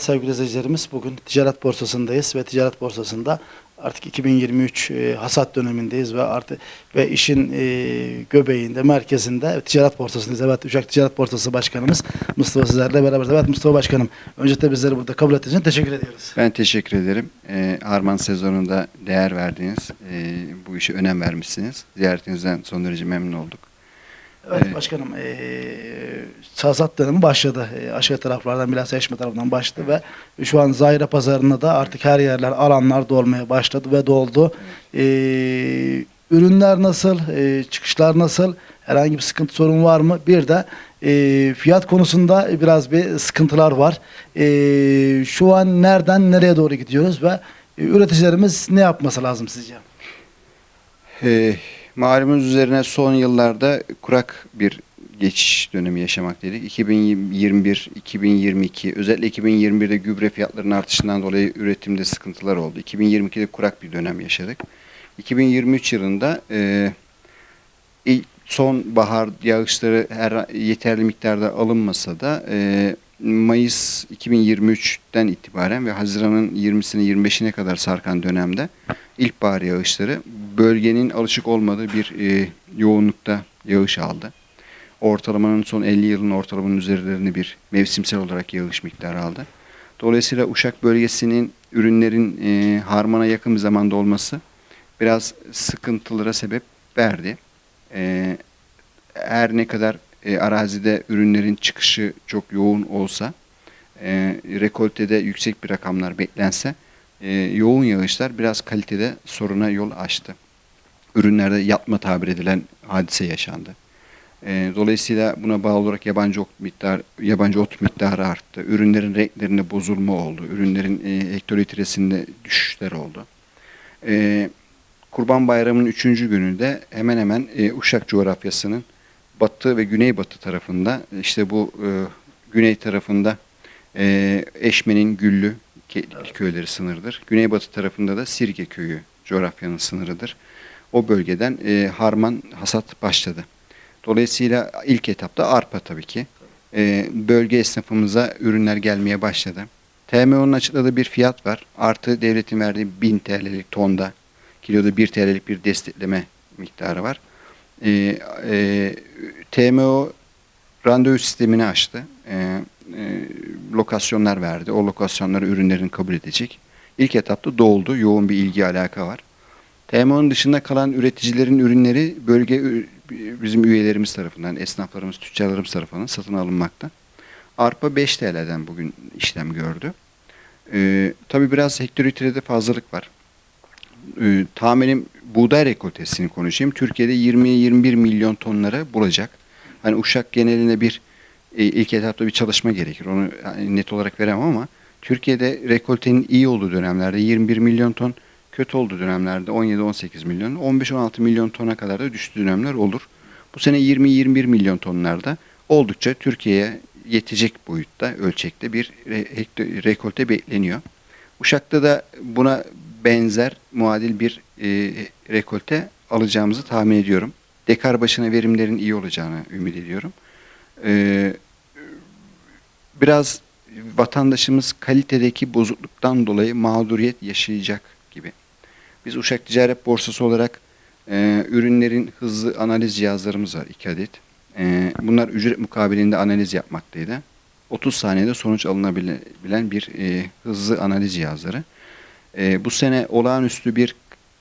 Sevgili izleyicilerimiz bugün ticaret borsasındayız ve ticaret borsasında artık 2023 e, hasat dönemindeyiz ve artık ve işin e, göbeğinde merkezinde ticaret borsasındayız. Evet Uşak Ticaret Borsası Başkanımız Mustafa sizlerle beraber. Evet Mustafa Başkanım öncelikle bizleri burada kabul ettiğiniz için teşekkür ediyoruz. Ben teşekkür ederim. Ee, Harman sezonunda değer verdiğiniz, e, bu işe önem vermişsiniz. Ziyaretinizden son derece memnun olduk. Evet başkanım eee hasat dönemi başladı. Eee, aşağı taraflardan biraz Eşme tarafından başladı ve şu an Zahire pazarında da artık her yerler alanlar dolmaya başladı ve doldu. Eee, ürünler nasıl? Eee, çıkışlar nasıl? Herhangi bir sıkıntı sorun var mı? Bir de eee, fiyat konusunda biraz bir sıkıntılar var. Eee, şu an nereden nereye doğru gidiyoruz ve e, üreticilerimiz ne yapması lazım sizce? Ee, malumunuz üzerine son yıllarda kurak bir geçiş dönemi yaşamaktaydık. 2021, 2022, özellikle 2021'de gübre fiyatlarının artışından dolayı üretimde sıkıntılar oldu. 2022'de kurak bir dönem yaşadık. 2023 yılında e, ilk son bahar yağışları her yeterli miktarda alınmasa da e, Mayıs 2023'ten itibaren ve Haziran'ın 20'sine 25'ine kadar sarkan dönemde ilkbahar yağışları bölgenin alışık olmadığı bir e, yoğunlukta yağış aldı. Ortalamanın son 50 yılın ortalamanın üzerlerinde bir mevsimsel olarak yağış miktarı aldı. Dolayısıyla Uşak bölgesinin ürünlerin e, harmana yakın bir zamanda olması biraz sıkıntılara sebep verdi. E, her ne kadar e, arazide ürünlerin çıkışı çok yoğun olsa, e, rekoltede yüksek bir rakamlar beklense, e, yoğun yağışlar biraz kalitede soruna yol açtı. Ürünlerde yatma tabir edilen hadise yaşandı. E, dolayısıyla buna bağlı olarak yabancı ot miktar yabancı ot miktarı arttı. Ürünlerin renklerinde bozulma oldu. Ürünlerin e, hektolitresinde düşüşler oldu. E, Kurban Bayramı'nın üçüncü gününde hemen hemen e, Uşak coğrafyasının batı ve güneybatı tarafında işte bu e, güney tarafında e, Eşme'nin Güllü köyleri sınırıdır. Güneybatı tarafında da Sirge köyü coğrafyanın sınırıdır. O bölgeden e, harman hasat başladı. Dolayısıyla ilk etapta arpa tabii ki. E, bölge esnafımıza ürünler gelmeye başladı. TMO'nun açıkladığı bir fiyat var. Artı devletin verdiği 1000 TL'lik tonda kiloda 1 TL'lik bir destekleme miktarı var. E, e, TMO randevu sistemini açtı. E, e, lokasyonlar verdi. O lokasyonlara ürünlerini kabul edecek. İlk etapta doldu. Yoğun bir ilgi alaka var. TMO'nun dışında kalan üreticilerin ürünleri bölge bizim üyelerimiz tarafından, esnaflarımız, tüccarlarımız tarafından satın alınmakta. Arpa 5 TL'den bugün işlem gördü. Ee, tabii biraz hektolitrede fazlalık var. Ee, tahminim buğday rekoltesini konuşayım. Türkiye'de 20-21 milyon tonları bulacak. Hani Uşak genelinde bir e, ilk etapta bir çalışma gerekir. Onu yani net olarak veremem ama Türkiye'de rekoltenin iyi olduğu dönemlerde 21 milyon ton, kötü olduğu dönemlerde 17-18 milyon, 15-16 milyon tona kadar da düştüğü dönemler olur. Bu sene 20-21 milyon tonlarda oldukça Türkiye'ye yetecek boyutta, ölçekte bir re- rekolte bekleniyor. Uşak'ta da buna benzer muadil bir e, rekolte alacağımızı tahmin ediyorum. Dekar başına verimlerin iyi olacağını ümit ediyorum. Ee, biraz vatandaşımız kalitedeki bozukluktan dolayı mağduriyet yaşayacak gibi. Biz Uşak Ticaret Borsası olarak e, ürünlerin hızlı analiz cihazlarımız var iki adet. E, bunlar ücret mukabilinde analiz yapmaktaydı. 30 saniyede sonuç alınabilen bir e, hızlı analiz cihazları. E, bu sene olağanüstü bir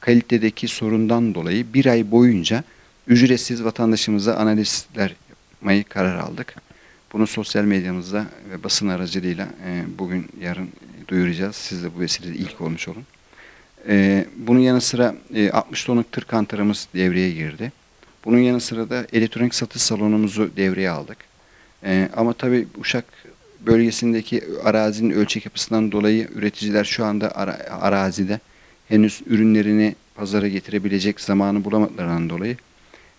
kalitedeki sorundan dolayı bir ay boyunca ücretsiz vatandaşımıza analizler yapmayı karar aldık. Bunu sosyal medyamızda ve basın aracılığıyla e, bugün yarın duyuracağız. Siz de bu vesileyle ilk olmuş olun. E, bunun yanı sıra e, 60 tonluk tır kantarımız devreye girdi. Bunun yanı sıra da elektronik satış salonumuzu devreye aldık. E, ama tabii Uşak bölgesindeki arazinin ölçek yapısından dolayı üreticiler şu anda ara- arazide henüz ürünlerini pazara getirebilecek zamanı bulamadıklarından dolayı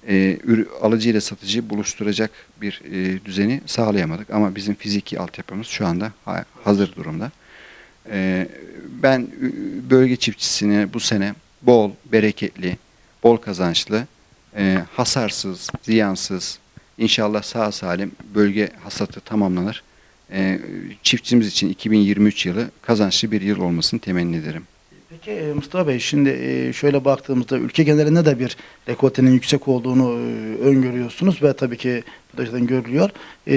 e, alıcı ile satıcı buluşturacak bir e, düzeni sağlayamadık. Ama bizim fiziki altyapımız şu anda ha- hazır durumda. E, ben bölge çiftçisine bu sene bol, bereketli, bol kazançlı, e, hasarsız, ziyansız, inşallah sağ salim bölge hasatı tamamlanır. e, çiftçimiz için 2023 yılı kazançlı bir yıl olmasını temenni ederim. Peki e, Mustafa Bey şimdi şöyle baktığımızda ülke genelinde de bir rekoltenin yüksek olduğunu öngörüyorsunuz ve tabii ki zaten görülüyor. E,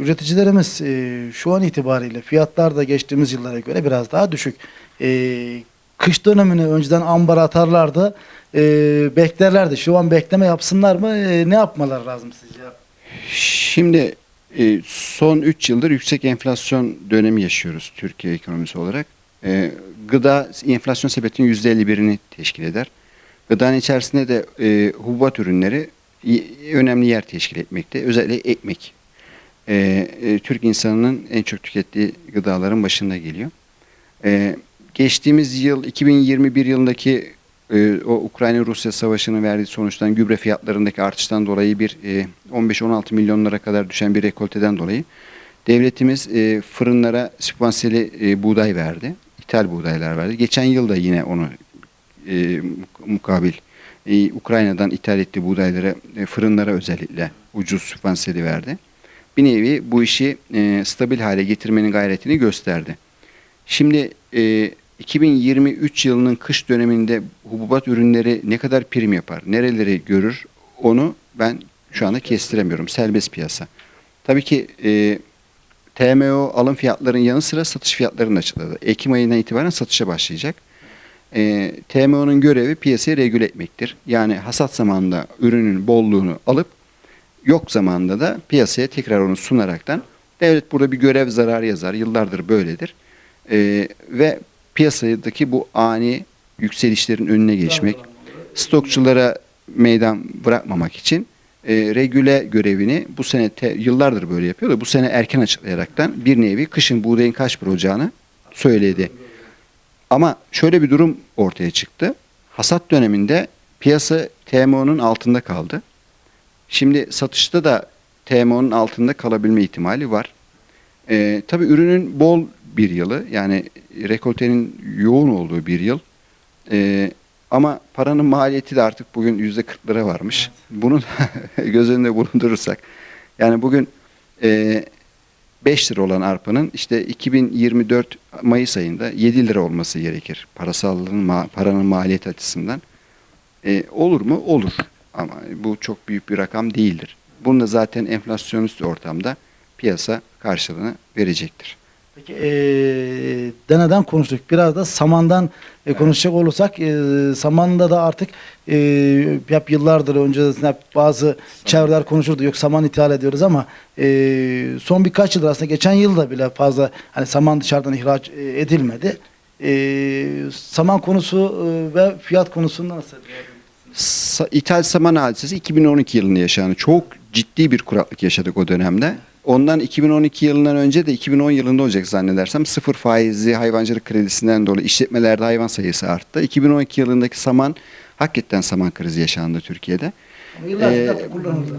Üreticilerimiz e, şu an itibariyle fiyatlar da geçtiğimiz yıllara göre biraz daha düşük. E, Kış dönemini önceden ambara atarlardı, e, beklerlerdi. Şu an bekleme yapsınlar mı? E, Ne yapmaları lazım sizce? Şimdi e, son 3 yıldır yüksek enflasyon dönemi yaşıyoruz Türkiye ekonomisi olarak. E, Gıda enflasyon sepetinin %51'ini teşkil eder. Gıdanın içerisinde de e, hububat ürünleri önemli yer teşkil etmekte. Özellikle ekmek. E, e, Türk insanının en çok tükettiği gıdaların başında geliyor. E, geçtiğimiz yıl 2021 yılındaki e, o Ukrayna-Rusya savaşının verdiği sonuçtan gübre fiyatlarındaki artıştan dolayı bir e, 15-16 milyonlara kadar düşen bir rekolteden dolayı devletimiz e, fırınlara sübvansiyeli e, buğday verdi. İthal buğdaylar verdi. Geçen yıl da yine onu e, mukabil e, Ukrayna'dan ithal ettiği buğdayları e, fırınlara özellikle ucuz sübvansiyeli verdi. Bir nevi bu işi e, stabil hale getirmenin gayretini gösterdi. Şimdi e, 2023 yılının kış döneminde hububat ürünleri ne kadar prim yapar, nereleri görür onu ben şu anda kestiremiyorum. Serbest piyasa. Tabii ki e, TMO alım fiyatlarının yanı sıra satış fiyatlarını da açıkladı. Ekim ayından itibaren satışa başlayacak. E, TMO'nun görevi piyasayı regüle etmektir. Yani hasat zamanında ürünün bolluğunu alıp yok zamanında da piyasaya tekrar onu sunaraktan devlet burada bir görev zararı yazar. Yıllardır böyledir. E, ve piyasadaki bu ani yükselişlerin önüne geçmek, stokçulara meydan bırakmamak için e, regüle görevini bu sene te- yıllardır böyle yapıyor da bu sene erken açıklayaraktan bir nevi kışın buğdayın kaç para olacağını söyledi. Ama şöyle bir durum ortaya çıktı. Hasat döneminde piyasa TMO'nun altında kaldı. Şimdi satışta da TMO'nun altında kalabilme ihtimali var. Ee, tabii ürünün bol bir yılı yani rekoltenin yoğun olduğu bir yıl. Ee, ama paranın maliyeti de artık bugün yüzde kırklara varmış. Bunu da göz önünde bulundurursak. Yani bugün e, 5 lira olan arpanın işte 2024 Mayıs ayında 7 lira olması gerekir. Parasallığın, paranın maliyeti açısından. E, olur mu? Olur. Ama bu çok büyük bir rakam değildir. Bunu da zaten enflasyonist ortamda piyasa karşılığını verecektir. Peki e, deneden konuştuk. Biraz da samandan e, konuşacak olursak e, samanda da artık e, hep yıllardır öncesinde hep bazı çevreler konuşurdu. Yok saman ithal ediyoruz ama e, son birkaç yıldır aslında geçen yılda bile fazla hani saman dışarıdan ihraç e, edilmedi. E, saman konusu e, ve fiyat konusunda nasıl? Sa- İthal saman hadisesi 2012 yılında yaşandı. Çok ciddi bir kuraklık yaşadık o dönemde. Ondan 2012 yılından önce de 2010 yılında olacak zannedersem sıfır faizli hayvancılık kredisinden dolayı işletmelerde hayvan sayısı arttı. 2012 yılındaki saman hakikaten saman krizi yaşandı Türkiye'de. Ee,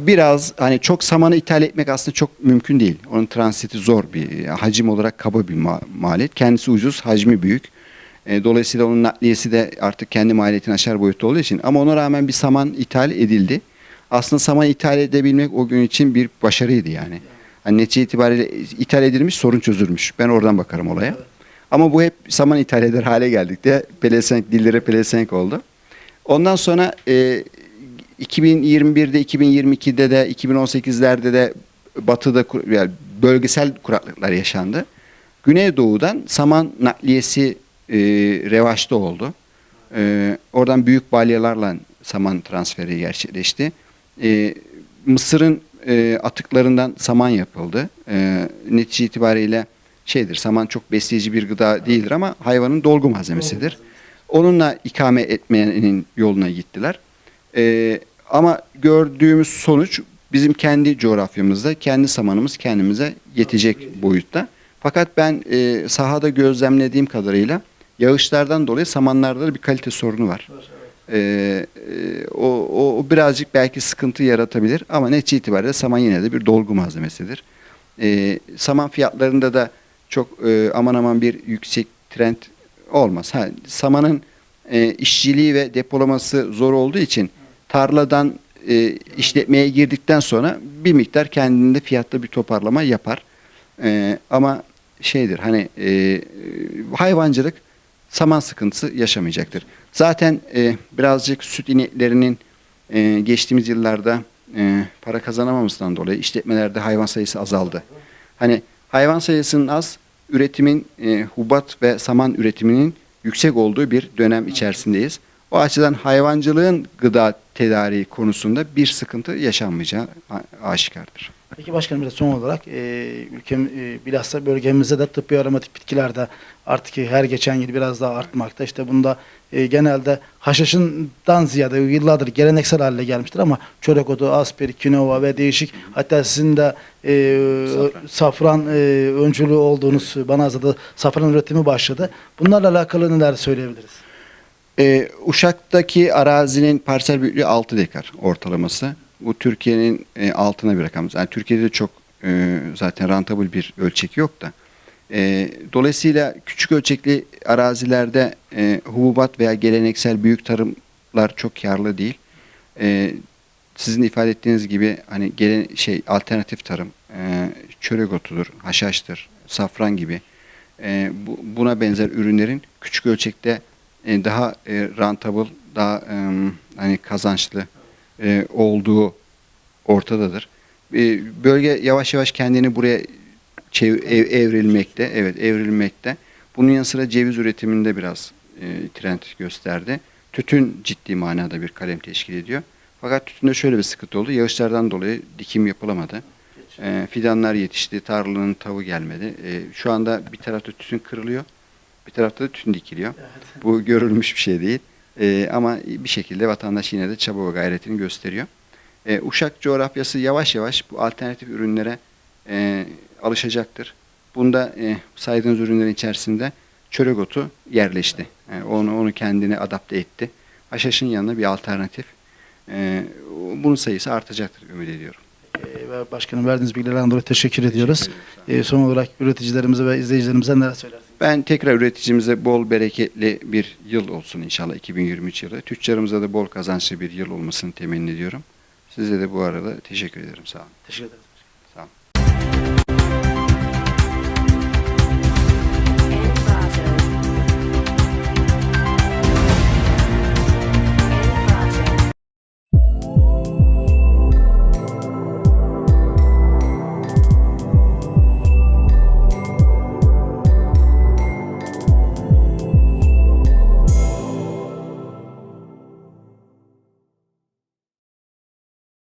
biraz hani çok samanı ithal etmek aslında çok mümkün değil. Onun transiti zor bir hacim olarak kaba bir ma- maliyet. Kendisi ucuz, hacmi büyük. E, dolayısıyla onun nakliyesi de artık kendi maliyetini aşar boyutta olduğu için. Ama ona rağmen bir saman ithal edildi. Aslında saman ithal edebilmek o gün için bir başarıydı yani. Hani netice itibariyle ithal edilmiş sorun çözülmüş. Ben oradan bakarım olaya. Ama bu hep saman ithal eder hale geldik de pelesenk, dillere pelesenk oldu. Ondan sonra e, 2021'de, 2022'de de, 2018'lerde de batıda yani bölgesel kuraklıklar yaşandı. Güneydoğu'dan saman nakliyesi e, revaçta oldu. E, oradan büyük balyalarla saman transferi gerçekleşti. E, Mısır'ın e, atıklarından saman yapıldı. E, netice itibariyle şeydir, saman çok besleyici bir gıda değildir ama hayvanın dolgu malzemesidir. Onunla ikame etmenin yoluna gittiler. Ee, ama gördüğümüz sonuç bizim kendi coğrafyamızda, kendi samanımız kendimize yetecek boyutta. Fakat ben e, sahada gözlemlediğim kadarıyla yağışlardan dolayı samanlarda da bir kalite sorunu var. Ee, e, o, o, o birazcık belki sıkıntı yaratabilir ama netice itibariyle saman yine de bir dolgu malzemesidir. Ee, saman fiyatlarında da çok e, aman aman bir yüksek trend olmaz. Ha, samanın e, işçiliği ve depolaması zor olduğu için tarladan e, işletmeye girdikten sonra bir miktar kendinde fiyatta bir toparlama yapar. E, ama şeydir hani e, hayvancılık saman sıkıntısı yaşamayacaktır. Zaten e, birazcık süt ineklerinin e, geçtiğimiz yıllarda e, para kazanamamasından dolayı işletmelerde hayvan sayısı azaldı. Hani hayvan sayısının az, üretimin e, hubat ve saman üretiminin yüksek olduğu bir dönem içerisindeyiz. O açıdan hayvancılığın gıda tedariği konusunda bir sıkıntı yaşanmayacağı aşikardır. Peki başkanım bir de son olarak e, ülkem e, bilhassa bölgemizde de tıbbi aromatik bitkiler de artık her geçen yıl biraz daha artmakta. İşte bunda e, genelde haşhaşından ziyade yıllardır geleneksel haline gelmiştir ama çörek otu, aspir, kinova ve değişik hatta sizin de e, safran, e, öncülü olduğunuz Banaza'da safran üretimi başladı. Bunlarla alakalı neler söyleyebiliriz? Ee, Uşak'taki arazinin parsel büyüklüğü 6 dekar ortalaması. Bu Türkiye'nin e, altına bir rakam. Yani Türkiye'de çok e, zaten rentable bir ölçek yok da. E, dolayısıyla küçük ölçekli arazilerde e, hububat veya geleneksel büyük tarımlar çok karlı değil. E, sizin ifade ettiğiniz gibi hani gelen şey alternatif tarım, e, çörek otudur, haşhaştır, safran gibi e, bu, buna benzer ürünlerin küçük ölçekte e, daha e, rentable, daha e, hani kazançlı e, olduğu ortadadır. E, bölge yavaş yavaş kendini buraya çev- ev- evrilmekte, evet evrilmekte. Bunun yanı sıra ceviz üretiminde biraz e, trend gösterdi. Tütün ciddi manada bir kalem teşkil ediyor. Fakat tütünde şöyle bir sıkıntı oldu. Yağışlardan dolayı dikim yapılamadı. E, fidanlar yetişti, tarlanın tavu gelmedi. E, şu anda bir tarafta tütün kırılıyor, bir tarafta da tütün dikiliyor. Bu görülmüş bir şey değil. E, ama bir şekilde vatandaş yine de çaba ve gayretini gösteriyor. E, Uşak coğrafyası yavaş yavaş bu alternatif ürünlere e, alışacaktır. Bunda e, saydığınız ürünlerin içerisinde çörek otu yerleşti. E, onu onu kendine adapte etti. Haşhaşın yanına bir alternatif. E, bunun sayısı artacaktır ümit ediyorum. Başkanım verdiğiniz bilgilerden dolayı teşekkür ediyoruz. E, son olarak üreticilerimize ve izleyicilerimize neler söylersiniz? Ben tekrar üreticimize bol bereketli bir yıl olsun inşallah 2023 yılı. Tüccarımıza da bol kazançlı bir yıl olmasını temenni ediyorum. Size de bu arada teşekkür ederim. Sağ olun. Teşekkür olun.